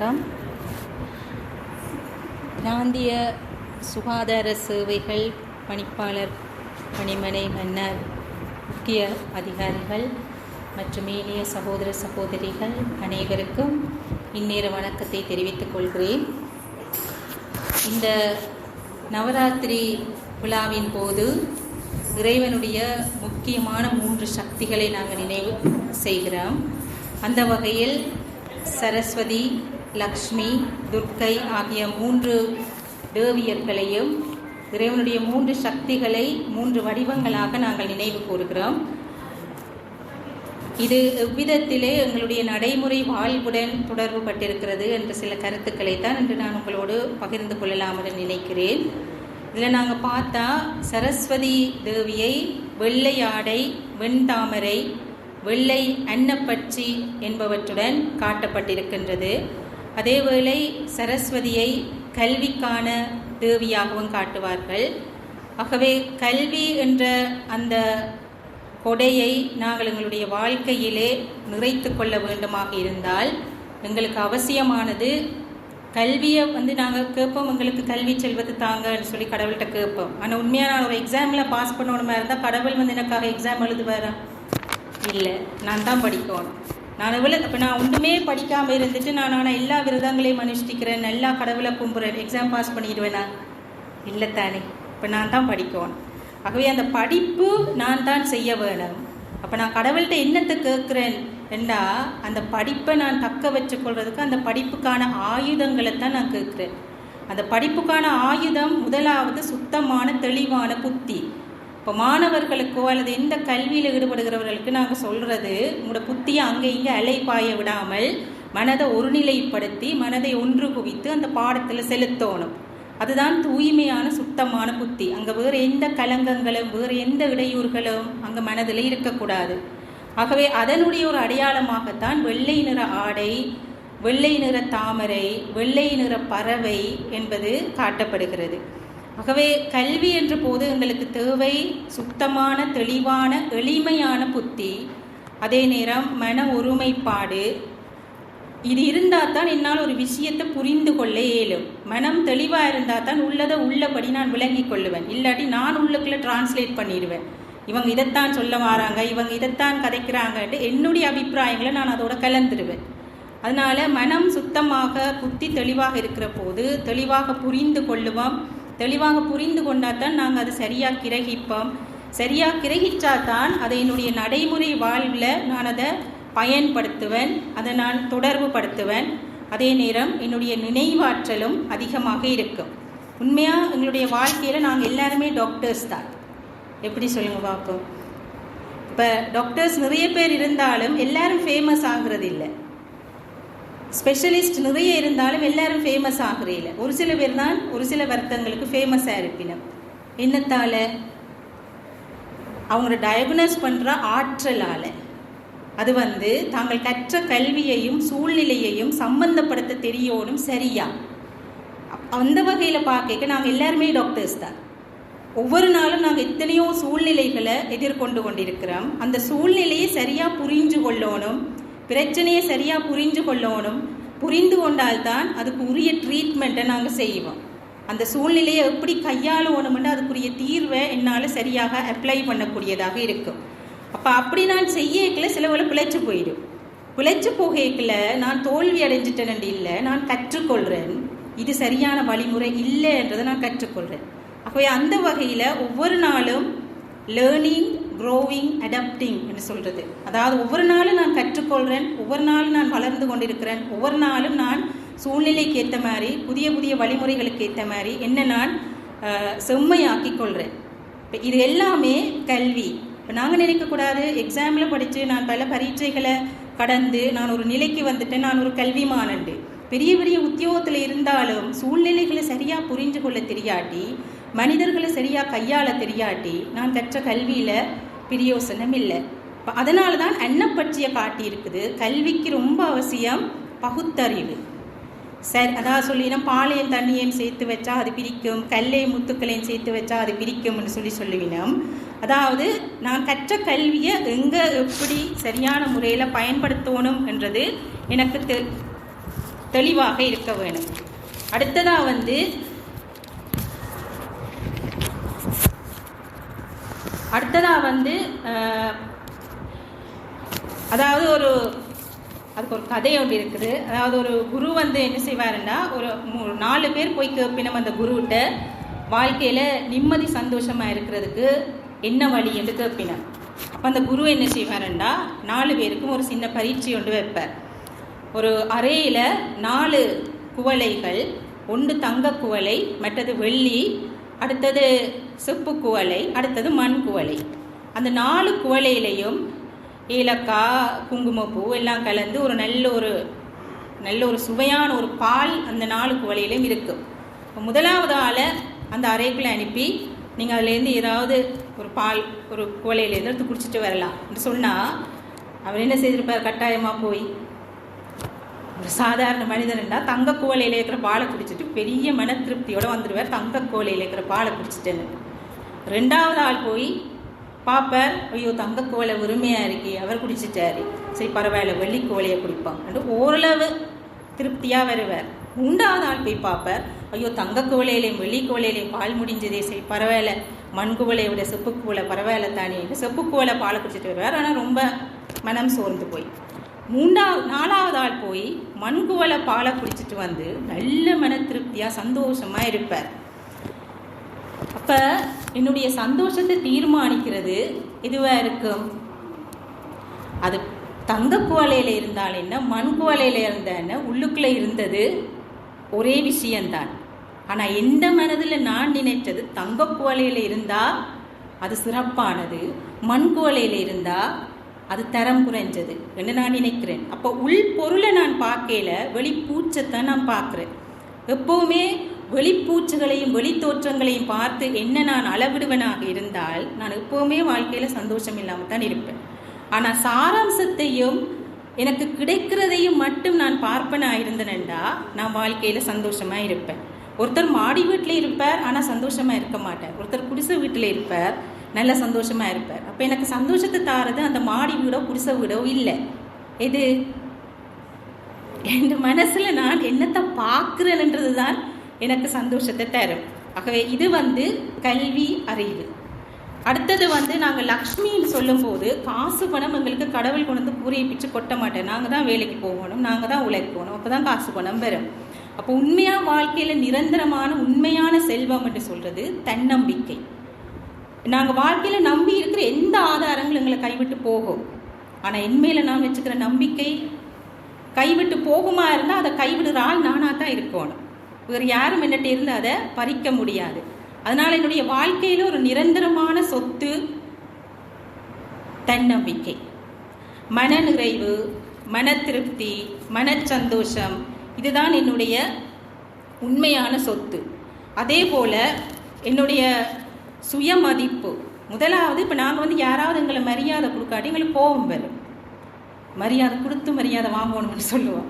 வணக்கம். பிராந்திய சுகாதார சேவைகள் பணிப்பாளர் பணிமனை மன்னர் முக்கிய அதிகாரிகள் மற்றும் ஏனைய சகோதர சகோதரிகள் அனைவருக்கும் இந்நேர வணக்கத்தை தெரிவித்துக் கொள்கிறேன். இந்த நவராத்திரி விழாவின் போது இறைவனுடைய முக்கியமான மூன்று சக்திகளை நாங்கள் நினைவு செய்கிறோம். அந்த வகையில் சரஸ்வதி லக்ஷ்மி துர்க்கை ஆகிய மூன்று தேவியர்களையும் இறைவனுடைய மூன்று சக்திகளை மூன்று வடிவங்களாக நாங்கள் நினைவு கூறுகிறோம். இது எவ்விதத்திலே எங்களுடைய நடைமுறை வாழ்வுடன் தொடர்பு பட்டிருக்கிறது என்ற சில கருத்துக்களை தான் இன்று நான் உங்களோடு பகிர்ந்து கொள்ளலாம் என்று நினைக்கிறேன். இதில் நாங்கள் பார்த்தா சரஸ்வதி தேவியை வெள்ளை ஆடை வெண்தாமரை வெள்ளை அன்னப்பட்சி என்பவற்றுடன் காட்டப்பட்டிருக்கின்றது. அதேவேளை சரஸ்வதியை கல்விக்கான தேவியாகவும் காட்டுவார்கள். ஆகவே கல்வி என்ற அந்த கொடையை நாங்கள் எங்களுடைய வாழ்க்கையிலே நிறைத்து கொள்ள வேண்டுமாக இருந்தால் எங்களுக்கு அவசியமானது கல்வியை வந்து நாங்கள் கேட்போம் எங்களுக்கு கல்வி செல்வது தாங்கன்னு சொல்லி கடவுள்கிட்ட கேட்போம். ஆனால் உண்மையாக நான் ஒரு எக்ஸாமில் பாஸ் பண்ணணுமா இருந்தால் கடவுள் வந்து எனக்காக எக்ஸாம் எழுதுவாரா? இல்லை நான் தான் படிக்கணும். நான் இவ்வளோ இப்போ நான் ஒன்றுமே படிக்காமல் இருந்துட்டு நான் ஆனால் எல்லா விரதங்களையும் அனுஷ்டிக்கிறேன் எல்லா கடவுளை கும்புறேன் எக்ஸாம் பாஸ் பண்ணிடுவேனா? இல்லை தானே இப்போ நான் தான் படிக்கணும். ஆகவே அந்த படிப்பு நான் தான் செய்ய வேணும். அப்போ நான் கடவுள்கிட்ட என்னத்தை கேட்குறேன் என்றா அந்த படிப்பை நான் தக்க வச்சுக்கொள்வதுக்கு அந்த படிப்புக்கான ஆயுதங்களை தான் நான் கேட்குறேன். அந்த படிப்புக்கான ஆயுதம் முதலாவது சுத்தமான தெளிவான புத்தி. இப்போ மாணவர்களுக்கோ அல்லது எந்த கல்வியில் ஈடுபடுகிறவர்களுக்கு நாங்கள் சொல்கிறது உங்களோட புத்தியை அங்கே இங்கே அலைப்பாய விடாமல் மனதை ஒருநிலைப்படுத்தி மனதை ஒன்று குவித்து அந்த பாடத்தில் செலுத்தணும். அதுதான் தூய்மையான சுத்தமான புத்தி. அங்கே வேறு எந்த கலங்கங்களும் வேறு எந்த இடையூறுகளும் அங்கே மனதில் இருக்கக்கூடாது. ஆகவே அதனுடைய ஒரு அடையாளமாகத்தான் வெள்ளை நிற ஆடை வெள்ளை நிற தாமரை வெள்ளை நிற பறவை என்பது காட்டப்படுகிறது. ஆகவே கல்வி என்ற போது எங்களுக்கு தேவை சுத்தமான தெளிவான எளிமையான புத்தி. அதே நேரம் மன ஒருமைப்பாடு. இது இருந்தால் தான் என்னால் ஒரு விஷயத்தை புரிந்து கொள்ள இயலும். மனம் தெளிவாக இருந்தால் தான் உள்ளதை உள்ளபடி நான் விளங்கி கொள்ளுவேன். இல்லாட்டி நான் உள்ளுக்குள்ளே டிரான்ஸ்லேட் பண்ணிடுவேன். இவங்க இதைத்தான் சொல்ல வராங்க இவங்க இதைத்தான் கதைக்கிறாங்கன்ட்டு என்னுடைய அபிப்பிராயங்களை நான் அதோட கலந்துருவேன். அதனால் மனம் சுத்தமாக புத்தி தெளிவாக இருக்கிற போது தெளிவாக புரிந்து கொள்ளுவோம். தெளிவாக புரிந்து கொண்டால் தான் நாங்கள் அதை சரியாக கிரகிப்போம். சரியாக கிரகிச்சா தான் அதை என்னுடைய நடைமுறை வாழ்வில் நான் அதை பயன்படுத்துவேன் அதை நான் தொடர்பு படுத்துவேன் அதே நேரம் என்னுடைய நினைவாற்றலும் அதிகமாக இருக்கும். உண்மையாக எங்களுடைய வாழ்க்கையில் நாங்கள் எல்லாருமே டாக்டர்ஸ் தான். எப்படி சொல்லுங்கள் பார்ப்போம் இப்போ டாக்டர்ஸ் நிறைய பேர் இருந்தாலும் எல்லாரும் ஃபேமஸ் ஆகிறது இல்லை. ஸ்பெஷலிஸ்ட் நிறைய இருந்தாலும் எல்லாரும் ஃபேமஸ் ஆகிறீல ஒரு சில பேர் தான் ஒரு சில வருத்தங்களுக்கு ஃபேமஸாக இருப்பினும் என்னத்தால்? அவங்கள டயக்னோஸ் பண்ணுற ஆற்றலால். அது வந்து தாங்கள் கற்ற கல்வியையும் சூழ்நிலையையும் சம்பந்தப்படுத்த தெரியணும் சரியா? அந்த வகையில் பார்க்க நாங்கள் எல்லாருமே டாக்டர்ஸ் தான். ஒவ்வொரு நாளும் நாங்கள் எத்தனையோ சூழ்நிலைகளை எதிர்கொண்டு கொண்டிருக்கிறோம். அந்த சூழ்நிலையை சரியாக புரிஞ்சு கொள்ளணும். பிரச்சனையை சரியாக புரிஞ்சு கொள்ளணும். புரிந்து கொண்டால்தான் அதுக்கு உரிய ட்ரீட்மெண்ட்டை நாங்கள் செய்வோம். அந்த சூழ்நிலையை எப்படி கையாளணும்னு அதுக்குரிய தீர்வை என்னால் சரியாக அப்ளை பண்ணக்கூடியதாக இருக்கும். அப்போ அப்படி நான் செய்யக்கில் சிலவளை பிழைச்சி போயிடும். பிழைச்சி போகக்கில் நான் தோல்வி அடைஞ்சிட்டேன் இல்லை நான் கற்றுக்கொள்கிறேன் இது சரியான வழிமுறை இல்லைன்றதை நான் கற்றுக்கொள்கிறேன் அப்போ அந்த வகையில் ஒவ்வொரு நாளும் லேர்னிங் க்ரோவிங் அடாப்டிங் என்று சொல்கிறது அதாவது ஒவ்வொரு நாளும் நான் கற்றுக்கொள்கிறேன் ஒவ்வொரு நாளும் நான் வளர்ந்து கொண்டிருக்கிறேன் ஒவ்வொரு நாளும் நான் சூழ்நிலைக்கு ஏற்ற மாதிரி புதிய புதிய வழிமுறைகளுக்கு ஏற்ற மாதிரி என்ன நான் செம்மையாக்கி கொள்கிறேன் இப்போ இது எல்லாமே கல்வி. இப்போ நாங்கள் நினைக்கக்கூடாது எக்ஸாமில் படித்து நான் பல பரீட்சைகளை கடந்து நான் ஒரு நிலைக்கு வந்துட்டேன் நான் ஒரு கல்விமானண்டு. பெரிய பெரிய உத்தியோகத்தில் இருந்தாலும் சூழ்நிலைகளை சரியாக புரிஞ்சு கொள்ள தெரியாட்டி மனிதர்களை சரியாக கையாள தெரியாட்டி நான் கற்ற கல்வியில் பிரியோசனம் இல்லை அதனால தான் காட்டி காட்டியிருக்குது கல்விக்கு ரொம்ப அவசியம் பகுத்தறிவு. சரி அதான் சொல்லினா பாளையம் தண்ணியையும் சேர்த்து வச்சா அது பிரிக்கும் கல்லையும் முத்துக்களையும் சேர்த்து வச்சா அது பிரிக்கும்னு சொல்லி சொல்லுவினோம். அதாவது நான் கற்ற கல்வியை எங்கே எப்படி சரியான முறையில் பயன்படுத்தணும் என்றது எனக்கு தெ தெளிவாக இருக்க வேணும். அடுத்ததாக வந்து அடுத்ததாக வந்து அதாவது ஒரு அதுக்கு ஒரு கதை ஒன்று இருக்குது. அதாவது ஒரு குரு வந்து என்ன செய்வாருன்னா ஒரு மூ- நாலு பேர் போய் கேட்பினோம் அந்த குருவிட்ட வாழ்க்கையில் நிம்மதி சந்தோஷமாக இருக்கிறதுக்கு என்ன வழி என்று கேட்பினோம் அப்போ அந்த குரு என்ன செய்வாருன்னா நாலு பேருக்கும் ஒரு சின்ன பரீட்சை ஒன்று வைப்பார். ஒரு அறையில் நாலு குவளைகள் ஒன்று தங்க குவளை மற்றது வெள்ளி அடுத்தது செப்பு குவளை அடுத்தது மண் குவளை. அந்த நாலு குவளையிலையும் ஏலக்காய் குங்குமப்பூ எல்லாம் கலந்து ஒரு நல்ல ஒரு நல்ல ஒரு சுவையான ஒரு பால் அந்த நாலு குவளையிலும் இருக்குது முதலாவது ஆளை அந்த அறைக்குள்ளே அனுப்பி நீங்கள் அதுலேருந்து ஏதாவது ஒரு பால் ஒரு குவளையிலேருந்து எடுத்து குடிச்சிட்டு வரலாம். என்று சொன்னால் அவர் என்ன செய்திருப்பார்? கட்டாயமாக போய் ஒரு சாதாரண மனிதன்டா தங்க குவளையில் இருக்கிற பாலை குடிச்சிட்டு பெரிய மன திருப்தியோடு வந்துடுவார் தங்க குவளையில் இருக்கிற பாலை குடிச்சிட்டேன்னு ரெண்டாவது ஆள் போய் பார்ப்பார் ஐயோ தங்க குவளை உரிமையாக இருக்கே அவர் குடிச்சிட்டாரு. சரி பரவாயில்ல வெள்ளி குவளையை குடிப்பான். ஓரளவு திருப்தியாக வருவார். மூன்றாவது ஆள் போய் பார்ப்பார் ஐயோ தங்க குவளையிலையும் வெள்ளி பால் முடிஞ்சதே சரி பரவாயில்ல மண் குவளையை விட செப்பு குவளை பரவாயில்ல தானே செப்பு குவளை பாலை குடிச்சிட்டு வருவார். ஆனால் ரொம்ப மனம் சோர்ந்து போய். மூன்றாவது நாலாவது ஆள் போய் மண்குவலை பாலை குடிச்சிட்டு வந்து நல்ல மன திருப்தியாக சந்தோஷமாக இருப்பார். அப்போ என்னுடைய சந்தோஷத்தை தீர்மானிக்கிறது. இதுவாக இருக்கும். அது தங்க குவலையில் இருந்தால் என்ன மண் குவலையில் இருந்த என்ன உள்ளுக்குள்ளே இருந்தது ஒரே விஷயந்தான் ஆனால் எந்த மனதில் நான் நினைத்தது தங்க குவலையில் இருந்தால் அது சிறப்பானது மண் குவலையில் இருந்தால் அது தரம் குறைஞ்சது என்று நான் நினைக்கிறேன். அப்போ உள் பொருளை நான் பார்க்கையில வெளிப்பூச்சத்தை நான் பார்க்குறேன். எப்போவுமே வெளிப்பூச்சுகளையும் வெளித்தோற்றங்களையும் பார்த்து என்ன நான் அளவிடுவனாக இருந்தால் நான் எப்போவுமே வாழ்க்கையில் சந்தோஷம் இல்லாமல் தான் இருப்பேன். ஆனால் சாராம்சத்தையும் எனக்கு கிடைக்கிறதையும் மட்டும் நான் பார்ப்பனாக இருந்தேனண்டா நான் வாழ்க்கையில் சந்தோஷமாக இருப்பேன். ஒருத்தர் மாடி வீட்டில் இருப்பார் ஆனால் சந்தோஷமாக இருக்க மாட்டார். ஒருத்தர் குடிசை வீட்டில் இருப்பார் நல்ல சந்தோஷமாக இருப்பார். அப்போ எனக்கு சந்தோஷத்தை தாரது அந்த மாடி வீடோ குடிசை வீடோ இல்லை. எது? என் மனசில் நான் என்னத்தை பார்க்குறேன்ன்றது தான் எனக்கு சந்தோஷத்தை தரும். ஆகவே இது வந்து கல்வி அறிவு. அடுத்தது வந்து நாங்கள் லக்ஷ்மின்னு சொல்லும்போது காசு பணம் எங்களுக்கு கடவுள் கொண்டு வந்து பூரியை பிச்சு கொட்ட மாட்டேன். நாங்கள் தான் வேலைக்கு போகணும் நாங்கள் தான் உழைக்கணும் அப்போ தான் காசு பணம் வரும். அப்போ உண்மையாக வாழ்க்கையில் நிரந்தரமான உண்மையான செல்வம் என்று சொல்கிறது தன்னம்பிக்கை. நாங்கள் வாழ்க்கையில் நம்பி இருக்கிற எந்த ஆதாரங்களும் எங்களை கைவிட்டு போகும். ஆனால் என்மையில் நான் வச்சுக்கிற நம்பிக்கை கைவிட்டு போகுமா இருந்தால் அதை கைவிடுற ஆள் நானாக தான் இருக்கணும். வேறு யாரும் என்னட்டு இருந்து அதை பறிக்க முடியாது. அதனால் என்னுடைய வாழ்க்கையில் ஒரு நிரந்தரமான சொத்து தன்னம்பிக்கை. மனநிறைவு மன திருப்தி மன சந்தோஷம் இதுதான் என்னுடைய உண்மையான சொத்து. அதே போல் என்னுடைய சுயமதிப்பு. முதலாவது இப்போ நாங்கள் வந்து யாராவது எங்களை மரியாதை கொடுக்காட்டி எங்களுக்கு கோபம் வரும். மரியாதை கொடுத்து மரியாதை வாங்கணும்னு சொல்லுவோம்.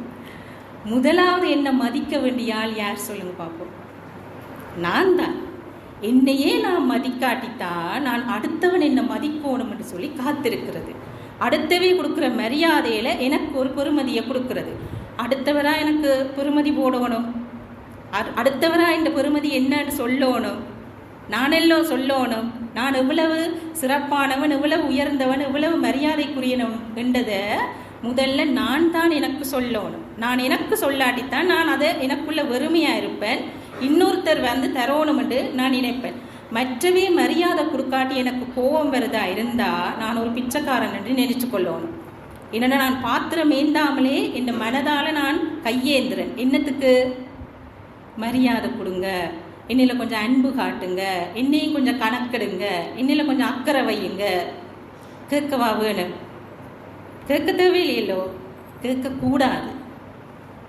முதலாவது என்னை மதிக்க வேண்டிய ஆள் யார் சொல்லுங்க பார்ப்போம். நான் தான் என்னையே நான் மதிக்காட்டித்தான் நான் அடுத்தவன் என்னை மதிக்கணும் என்று சொல்லி காத்திருக்கிறது. அடுத்தவே கொடுக்குற மரியாதையில் எனக்கு ஒரு பெருமதியை கொடுக்கறது. அடுத்தவராக எனக்கு பெருமதி போடணும். அடு- இந்த பெருமதி என்னன்னு சொல்லணும். நானெல்லாம் சொல்லணும். நான் எவ்வளவு சிறப்பானவன் எவ்வளவு உயர்ந்தவன் எவ்வளவு மரியாதைக்குரியவன் என்றதை முதல்ல நான் தான் எனக்கு சொல்லணும். நான் எனக்கு சொல்லாட்டித்தான் நான் அதை எனக்குள்ள வெறுமையாக இருப்பேன். இன்னொருத்தர் வந்து தரணும் என்று நான் நினைப்பேன். மற்றவே மரியாதை கொடுக்காட்டி எனக்கு கோபம் வருதா இருந்தா நான் ஒரு பிச்சைக்காரன் என்று நினைச்சு கொள்ளணும். என்னென்ன நான் பாத்திரம் ஏந்தாமலே என் மனதால நான் கையேந்துறேன். என்னத்துக்கு? மரியாதை கொடுங்க. என்னில் கொஞ்சம் அன்பு காட்டுங்க. என்னையும் கொஞ்சம் கணக்கெடுங்க. என்னில் கொஞ்சம் அக்கறை வையுங்க. கேட்கவா வேணும்? கேட்க தேவையில்லையோ கேட்கக்கூடாது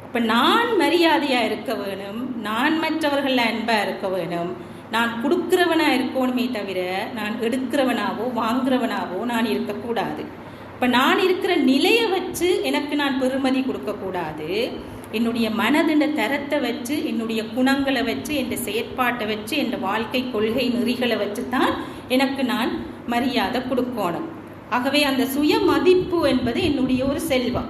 இப்போ நான் மரியாதையாக இருக்க வேணும் நான் மற்றவர்கள் அன்பாக இருக்க வேணும் நான் கொடுக்குறவனாக இருக்கணுமே தவிர நான் எடுக்கிறவனாவோ வாங்குறவனாவோ நான் இருக்கக்கூடாது. இப்போ நான் இருக்கிற நிலையை வச்சு எனக்கு நான் பெருமதி கொடுக்கக்கூடாது. என்னுடைய மனதின் தரத்தை வச்சு என்னுடைய குணங்களை வச்சு என் செயற்பாட்டை வச்சு என் வாழ்க்கை கொள்கை நெறிகளை வச்சு தான் எனக்கு நான் மரியாதை கொடுக்கணும். ஆகவே அந்த சுய மதிப்பு என்பது என்னுடைய ஒரு செல்வம்.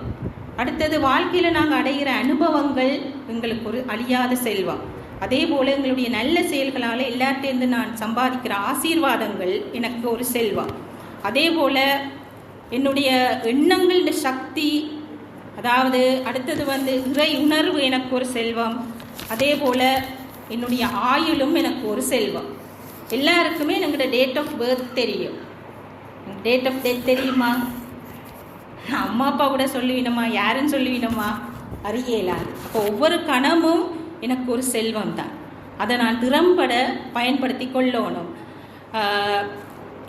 அடுத்தது வாழ்க்கையில் நாங்கள் அடைகிற அனுபவங்கள் எங்களுக்கு ஒரு அழியாத செல்வம். அதே போல் எங்களுடைய நல்ல செயல்களால் எல்லார்ட்டேருந்து நான் சம்பாதிக்கிற ஆசீர்வாதங்கள் எனக்கு ஒரு செல்வம். அதே போல் என்னுடைய எண்ணங்கள சக்தி அதாவது அடுத்தது வந்து இறை உணர்வு எனக்கு ஒரு செல்வம். அதே போல் என்னுடைய ஆயுளும் எனக்கு ஒரு செல்வம். எல்லாருக்குமே எங்களோட டேட் ஆஃப் பர்த் தெரியும். டேட் ஆஃப் டெத் தெரியுமா? அம்மா அப்பா கூட சொல்லுவீனமா யாருன்னு சொல்லுவீனமா அறியலாம் அப்போ ஒவ்வொரு கணமும் எனக்கு ஒரு செல்வம் தான். அதை நான் திறம்பட பயன்படுத்தி கொள்ளணும்.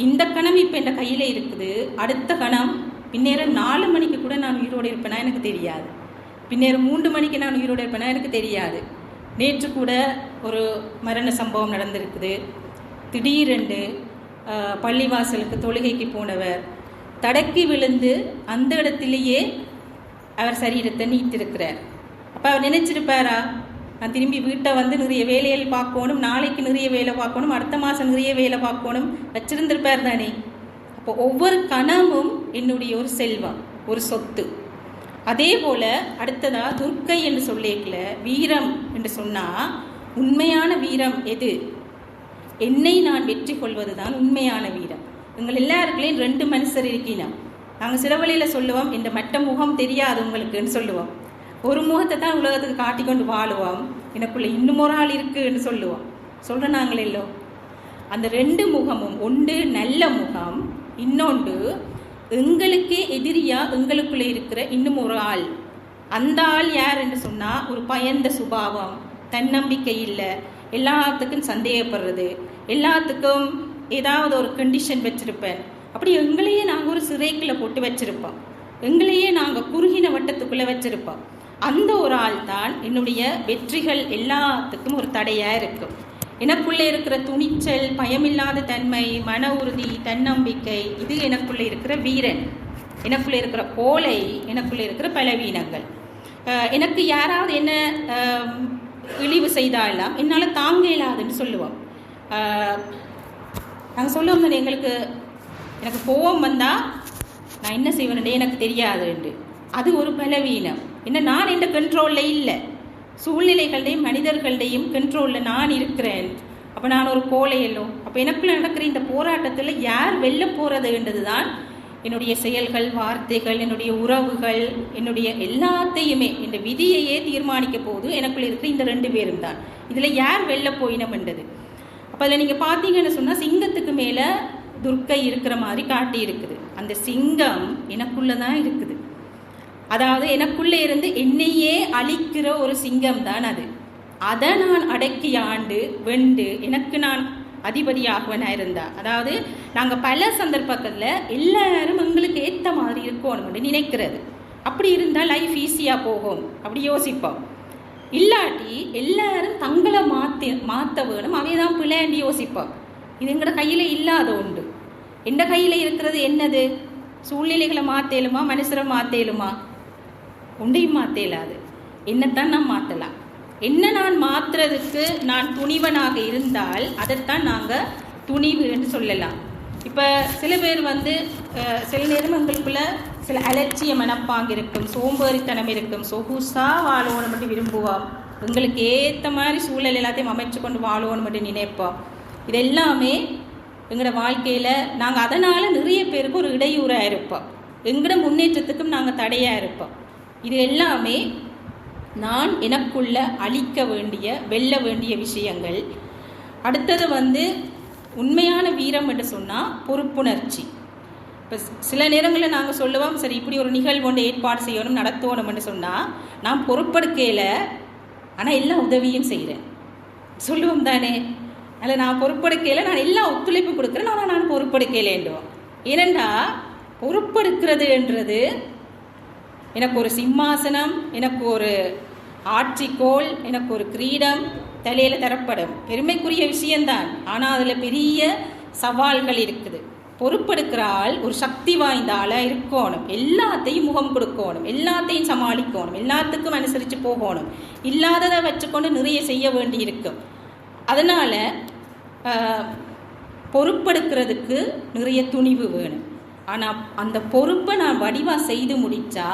இந்த கணம் இப்போ என் கையில் இருக்குது. அடுத்த கணம் பின்னேரம் நாலு மணிக்கு கூட நான் உயிரோடு இருப்பேனா எனக்கு தெரியாது. பின்னேரம் மூன்று மணிக்கு நான் உயிரோடு இருப்பேனா எனக்கு தெரியாது. நேற்று கூட ஒரு மரண சம்பவம் நடந்திருக்குது. திடீரென்று பள்ளிவாசலுக்கு தொழுகைக்கு போனவர். தடக்கி விழுந்து அந்த இடத்திலேயே அவர் சரீரத்தை நீத்திருக்கிறார் அப்போ அவர் நினைச்சிருப்பாரா? நான் திரும்பி வீட்டை வந்து நிறைய வேலைகள் பார்க்கணும் நாளைக்கு நிறைய வேலை பார்க்கணும் அடுத்த மாதம் நிறைய வேலை பார்க்கணும் வச்சிருந்திருப்பார் தானே. அப்போ ஒவ்வொரு கணமும் என்னுடைய ஒரு செல்வம் ஒரு சொத்து. அதே போல் அடுத்ததா துர்க்கை என்று சொல்லிக்கல வீரம் என்று சொன்னால் உண்மையான வீரம் எது? என்னை நான் வெற்றி கொள்வதுதான் உண்மையான வீரம். எங்கள் எல்லாருக்குள்ளேயும் ரெண்டு மனுஷர் இருக்கீனா நாங்கள் சில வழியில் சொல்லுவோம் இந்த மற்ற முகம் தெரியாது உங்களுக்குன்னு சொல்லுவோம். ஒரு முகத்தை தான் உலகத்துக்கு காட்டிக்கொண்டு வாழுவோம். எனக்குள்ள இன்னும் ஒரு ஆள் இருக்குன்னு சொல்லுவோம். சொல்கிற நாங்கள் இல்லோ. அந்த ரெண்டு முகமும் ஒன்று நல்ல முகம் இன்னொன்று எங்களுக்கே எதிரியா எங்களுக்குள்ளே இருக்கிற இன்னும் ஒரு ஆள். அந்த ஆள் யார் என்று சொன்னால் ஒரு பயந்த சுபாவம் தன்னம்பிக்கை இல்லை எல்லாத்துக்கும் சந்தேகப்படுறது. எல்லாத்துக்கும் ஏதாவது ஒரு கண்டிஷன் வச்சுருப்பேன். அப்படி எங்களையே நாங்கள் ஒரு சிறைக்குள்ளே போட்டு வச்சுருப்போம். எங்களையே நாங்கள் குறுகின வட்டத்துக்குள்ளே வச்சுருப்போம். அந்த ஒரு ஆள் தான் என்னுடைய வெற்றிகள் எல்லாத்துக்கும் ஒரு தடையாக இருக்கும். எனக்குள்ளே இருக்கிற துணிச்சல் பயமில்லாத தன்மை மன உறுதி தன்னம்பிக்கை இது எனக்குள்ளே இருக்கிற வீரன். எனக்குள்ளே இருக்கிற கோலை எனக்குள்ளே இருக்கிற பலவீனங்கள். எனக்கு யாராவது என்ன இழிவு செய்தாலாம் என்னால் தாங்க இயலாதுன்னு சொல்லுவோம் நாங்கள் சொல்லுவோம் தானே எங்களுக்கு எனக்கு கோபம் வந்தால் நான் என்ன செய்வேன்டே எனக்கு தெரியாதுண்டு அது ஒரு பலவீனம். என்ன நான் எந்த கண்ட்ரோலில் இல்லை. சூழ்நிலைகள்டையும் மனிதர்கள்டையும் கண்ட்ரோலில் நான் இருக்கிறேன். அப்போ நான் ஒரு கோலையல்லோ அப்போ எனக்குள்ள நடக்கிற இந்த போராட்டத்தில் யார் வெளில போகிறதுன்றது தான் என்னுடைய செயல்கள் வார்த்தைகள் என்னுடைய உறவுகள் என்னுடைய எல்லாத்தையுமே இந்த விதியையே தீர்மானிக்க போது எனக்குள்ள இருக்கிற இந்த ரெண்டு பேரும் தான். இதில் யார் வெளில போயினம்ன்றது அப்போ அதில் நீங்கள் பார்த்தீங்கன்னு சொன்னால் சிங்கத்துக்கு மேலே துர்க்கை இருக்கிற மாதிரி காட்டி இருக்குது. அந்த சிங்கம் எனக்குள்ளே தான் இருக்குது. அதாவது எனக்குள்ளே இருந்து என்னையே அழிக்கிற ஒரு சிங்கம் தான் அது. அதை நான் அடக்கி ஆண்டு வெண்டு எனக்கு நான் அதிபதியாகவனாக இருந்தார் அதாவது நாங்கள் பல சந்தர்ப்பத்தில் எல்லாரும் எங்களுக்கு ஏற்ற மாதிரி இருக்கணும்னு நினைக்கிறது. அப்படி இருந்தால் லைஃப் ஈஸியாக போகும். அப்படி யோசிப்போம். இல்லாட்டி எல்லாரும் தங்களை மாற்றி மாற்ற வேணும். அவை தான் பிள்ளைன்னு யோசிப்போம். இது எங்களோட கையில் இல்லாத உண்டு. எந்த கையில் இருக்கிறது என்னது? சூழ்நிலைகளை மாற்றேலுமா மனுஷரை மாற்றேலுமா ஒன்றையும் மாற்ற என்னத்தான் நான் மாற்றலாம் என்ன நான் மாற்றுறதுக்கு நான் துணிவனாக இருந்தால் அதைத்தான் நாங்கள் துணிவு என்று சொல்லலாம். இப்போ சில பேர் வந்து சில நேரம் எங்களுக்குள்ள சில அலட்சிய மனப்பாங்க இருக்கும் சோம்பேறித்தனம் இருக்கும். சொகுசாக வாழணும் மட்டும் விரும்புவோம் எங்களுக்கு ஏற்ற மாதிரி சூழல் எல்லாத்தையும் அமைச்சு கொண்டு வாழணும் மட்டும் நினைப்போம் இது எல்லாமே எங்களோட வாழ்க்கையில் நாங்கள் அதனால் நிறைய பேருக்கு ஒரு இடையூறாக இருப்போம் எங்களோட முன்னேற்றத்துக்கும் நாங்கள் தடையாக இருப்போம் இது எல்லாமே நான் எனக்குள்ள அழிக்க வேண்டிய வெல்ல வேண்டிய விஷயங்கள். அடுத்தது வந்து உண்மையான வீரம் என்று சொன்னால் பொறுப்புணர்ச்சி. இப்போ சில நேரங்களில் நாங்கள் சொல்லுவோம் சரி இப்படி ஒரு நிகழ்வு ஒன்று ஏற்பாடு செய்யணும் நடத்தணும்னு சொன்னால் நான் பொறுப்பெடுக்கையில் ஆனால் எல்லா உதவியும் செய்கிறேன் சொல்லுவோம் தானே? அதில் நான் பொறுப்பெடுக்கையில் நான் எல்லா ஒத்துழைப்பும் கொடுக்குறேன் ஆனால் நான் பொறுப்பெடுக்கையிலேண்டுவோம் ஏனெண்டா பொறுப்பெடுக்கிறதுன்றது எனக்கு ஒரு சிம்மாசனம் எனக்கு ஒரு ஆட்சிக்கோள் எனக்கு ஒரு கிரீடம் தலையில் தரப்படும். பெருமைக்குரிய விஷயம்தான். ஆனால் அதில் பெரிய சவால்கள் இருக்குது. பொறுப்பெடுக்கிற ஆள் ஒரு சக்தி வாய்ந்த ஆளாக இருக்கணும். எல்லாத்தையும் முகம் கொடுக்கணும். எல்லாத்தையும் சமாளிக்கணும். எல்லாத்துக்கும் அனுசரித்து போகணும். இல்லாததை வச்சுக்கொண்டு நிறைய செய்ய வேண்டி இருக்கும் அதனால் பொறுப்பெடுக்கிறதுக்கு நிறைய துணிவு வேணும். ஆனால் அந்த பொறுப்பை நான் வடிவாக செய்து முடித்தா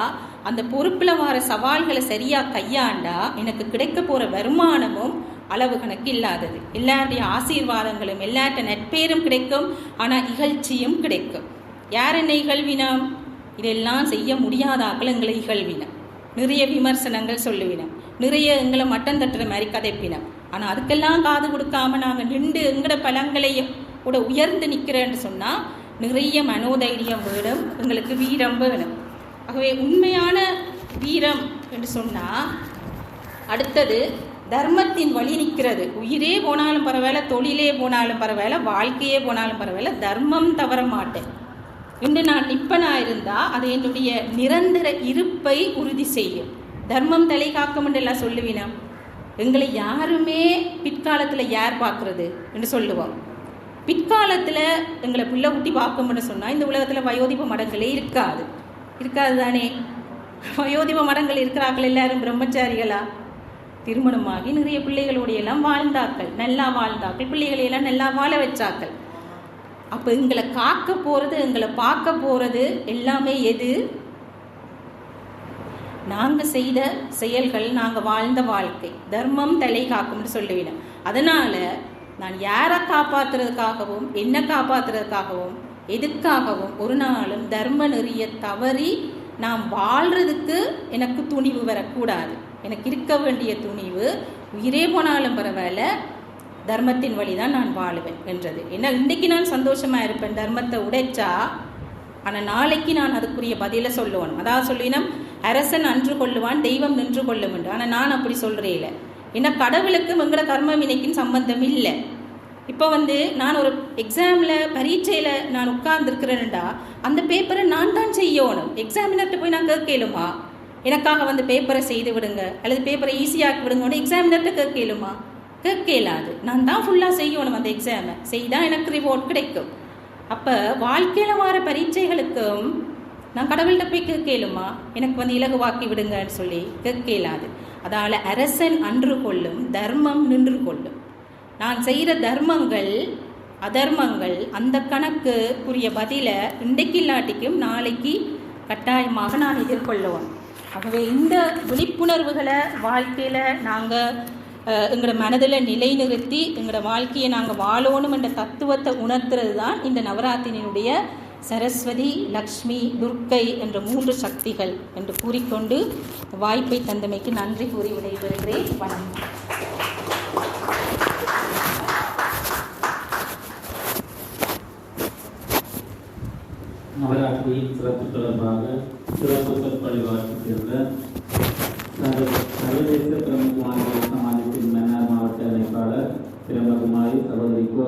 அந்த பொறுப்பில் வர சவால்களை சரியாக கையாண்டா எனக்கு கிடைக்க போகிற வருமானமும் அளவு கணக்கு இல்லாதது. எல்லாருடைய ஆசீர்வாதங்களும் எல்லார்ட்ட நட்பேரும் கிடைக்கும் ஆனால் இகழ்ச்சியும் கிடைக்கும். யார் என்ன இகழ்வினம்? இதெல்லாம் செய்ய முடியாதாக்கள் எங்களை இகழ்வினம் நிறைய விமர்சனங்கள் சொல்லுவினம் நிறைய எங்களை மட்டம் தட்டுற மாதிரி கதைப்பினம் ஆனால் அதுக்கெல்லாம் காது கொடுக்காம நாங்கள் நின்று எங்களோட பலங்களையும் கூட உயர்ந்து நிற்கிறேன்னு சொன்னால் நிறைய மனோதைரியம் வேணும் எங்களுக்கு வீரம் வேணும். ஆகவே உண்மையான வீரம் என்று சொன்னால் அடுத்தது தர்மத்தின் வழி நிற்கிறது. உயிரே போனாலும் பரவாயில்ல தொழிலே போனாலும் பரவாயில்ல வாழ்க்கையே போனாலும் பரவாயில்ல தர்மம் தவற மாட்டேன். இன்று நான் நிப்பனா இருந்தால் அது என்னுடைய நிரந்தர இருப்பை உறுதி செய்யும். தர்மம் தலை காக்கும் என்று எல்லாம் சொல்லுவினா எங்களை யாருமே பிற்காலத்தில் யார் பார்க்கறது என்று சொல்லுவோம். பிற்காலத்தில் எங்களை பிள்ளை குட்டி பார்க்கும்னு சொன்னால் இந்த உலகத்தில் வயோதிப மடங்களே இருக்காது. இருக்காது தானே வயோதிப மடங்கள் இருக்கிறார்கள் எல்லாரும் பிரம்மச்சாரிகளா? திருமணமாகி நிறைய பிள்ளைகளுடைய எல்லாம் வாழ்ந்தாக்கள் நல்லா வாழ்ந்தாக்கள் பிள்ளைகளை எல்லாம் நல்லா வாழ வச்சாக்கள் அப்போ எங்களை காக்க போகிறது எங்களை பார்க்க போகிறது எல்லாமே எது? நாங்கள் செய்த செயல்கள் நாங்கள் வாழ்ந்த வாழ்க்கை. தர்மம் தலை காக்கும்னு சொல்லுவேன் அதனால் நான் யாரை காப்பாற்றுறதுக்காகவும் என்ன காப்பாற்றுறதுக்காகவும் எதுக்காகவும்? ஒரு நாளும் தர்ம நெறிய தவறி நாம் வாழ்கிறதுக்கு எனக்கு துணிவு வரக்கூடாது. எனக்கு இருக்க வேண்டிய துணிவு உயிரே போனாலும் பரவாயில்ல தர்மத்தின் வழி தான் நான் வாழுவேன் என்றது. ஏன்னா இன்றைக்கு நான் சந்தோஷமாக இருப்பேன். தர்மத்தை உடைச்சா ஆனால் நாளைக்கு நான் அதுக்குரிய பதிலை சொல்லுவேன் அதாவது சொல்லினோம் அரசன் அன்று கொள்ளுவான் தெய்வம் நின்று கொள்ளும் என்று. ஆனால் நான் அப்படி சொல்கிறேன் இல்லை ஏன்னா கடவுளுக்கும் எங்களோட கர்ம வினைக்கும் சம்பந்தம் இல்லை. இப்போ வந்து நான் ஒரு எக்ஸாமில் பரீட்சையில் நான் உட்கார்ந்துருக்கிறேன்டா அந்த பேப்பரை நான் தான் செய்யணும். எக்ஸாமினர்கிட்ட போய் நான் கேட்கலுமா? எனக்காக வந்து பேப்பரை செய்து விடுங்க அல்லது பேப்பரை ஈஸியாக்கி விடுங்கன்னு எக்ஸாமினர்கிட்ட கேட்கலுமா? கேட்க இயலாது நான் தான் ஃபுல்லாக செய்யணும் அந்த எக்ஸாமை செய்தால் எனக்கு ரிவார்ட் கிடைக்கும். அப்போ வாழ்க்கையில் வர பரீட்சைகளுக்கும் நான் கடவுள்கிட்ட போய் கேட்கலுமா? எனக்கு வந்து இலகுவாக்கி விடுங்கன்னு சொல்லி கேட்க இயலாது அதால் அரசன் அன்று கொள்ளும் தர்மம் நின்று கொள்ளும். நான் செய்கிற தர்மங்கள் அதர்மங்கள் அந்த கணக்குக்குரிய பதிலை இன்றைக்கு இல்லாட்டிக்கும் நாளைக்கு கட்டாயமாக நான் எதிர்கொள்ளுவேன். ஆகவே இந்த விழிப்புணர்வுகளை வாழ்க்கையில் நாங்கள் எங்களோட மனதில் நிலைநிறுத்தி எங்களோட வாழ்க்கையை நாங்கள் வாழணும் என்ற தத்துவத்தை உணர்த்துறது தான் இந்த நவராத்திரியினுடைய சரஸ்வதி லக்ஷ்மி துர்க்கை என்ற மூன்று சக்திகள் என்று கூறிக்கொண்டு வாய்ப்பை தந்தமைக்கு நன்றி கூறி விடைபெறுகிறேன். வணக்கம். நவராத்திரியின் சிறப்பு தொடர்பாக சிறப்பு சொற்பொழிவாற்றி சேர்ந்த சர்வதேச பிரமுக ஆங்கில சமாஜத்தின் மன்னார் மாவட்ட அமைப்பாளர் பிரம்மகுமாரி சகோதரி கோ